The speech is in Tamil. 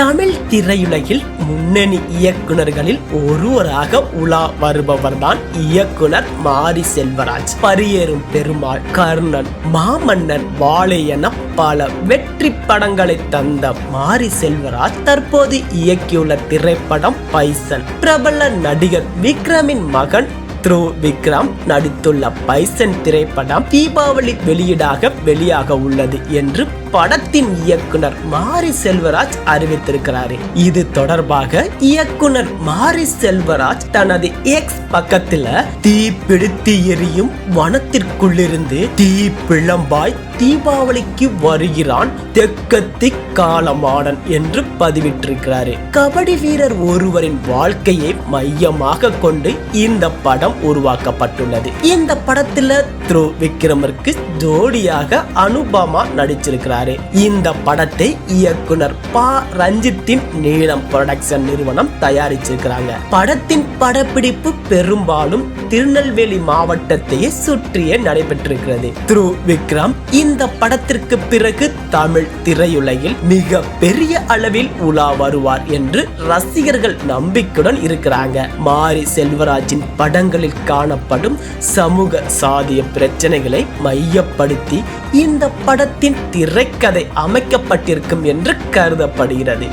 தமிழ் திரையுலகில் முன்னணி இயக்குனர்களில் ஒருவராக உலா வருபவர்தான் இயக்குனர் மாரி செல்வராஜ். பரியேறும் பெருமாள் கர்ணன் மாமன்னன் வாழை என பல வெற்றி படங்களை தந்த மாரி செல்வராஜ் தற்போது இயக்கியுள்ள திரைப்படம் பைசன். பிரபல நடிகர் விக்ரமின் மகன் த்ரூ விக்ரம் நடித்துள்ள பைசன் திரைப்படம் தீபாவளி வெளியீடாக வெளியாக உள்ளது என்று படத்தின் இயக்குனர் மாரி செல்வராஜ் அறிவித்திருக்கிறாரு. இது தொடர்பாக இயக்குனர் மாரி செல்வராஜ் தனது எக்ஸ் பக்கத்துல தீ பிடித்து எரியும் வனத்திற்குள்ளிருந்து தீ பிளம்பாய் தீபாவளிக்கு வருகிறான் தெக்கத்தி காலமாடன் என்று பதிவிட்டிருக்கிறாரு. கபடி வீரர் ஒருவரின் வாழ்க்கையை மையமாக கொண்டு இந்த படம் உருவாக்கப்பட்டுள்ளது. இந்த படத்துல துரு விக்ரமருக்கு ஜோடியாக அனுபமா நடிச்சிருக்கிறார். இந்த படத்தை இயக்குனர் பா. ரஞ்சித்தின் நீளம் ப்ரொடக்ஷன் நிறுவனம் தயாரிச்சிருக்கிறாங்க. படத்தின் படப்பிடிப்பு பெரும்பாலும் திருநெல்வேலி மாவட்டத்தையே சுற்றியே நடைபெற்றிருக்கிறது. த்ரு. விக்ரம் இந்த படத்திற்கு பிறகு தமிழ் திரையுலகில் மிக பெரிய அளவில் உலா வருவார் என்று ரசிகர்கள் நம்பிக்கையுடன் இருக்கிறாங்க. மாரி செல்வராஜின் படங்களில் காணப்படும் சமூக சாதிய பிரச்சனைகளை மையப்படுத்தி இந்த படத்தின் திரை திரைக்கதை அமைக்கப்பட்டிருக்கும் என்று கருதப்படுகிறது.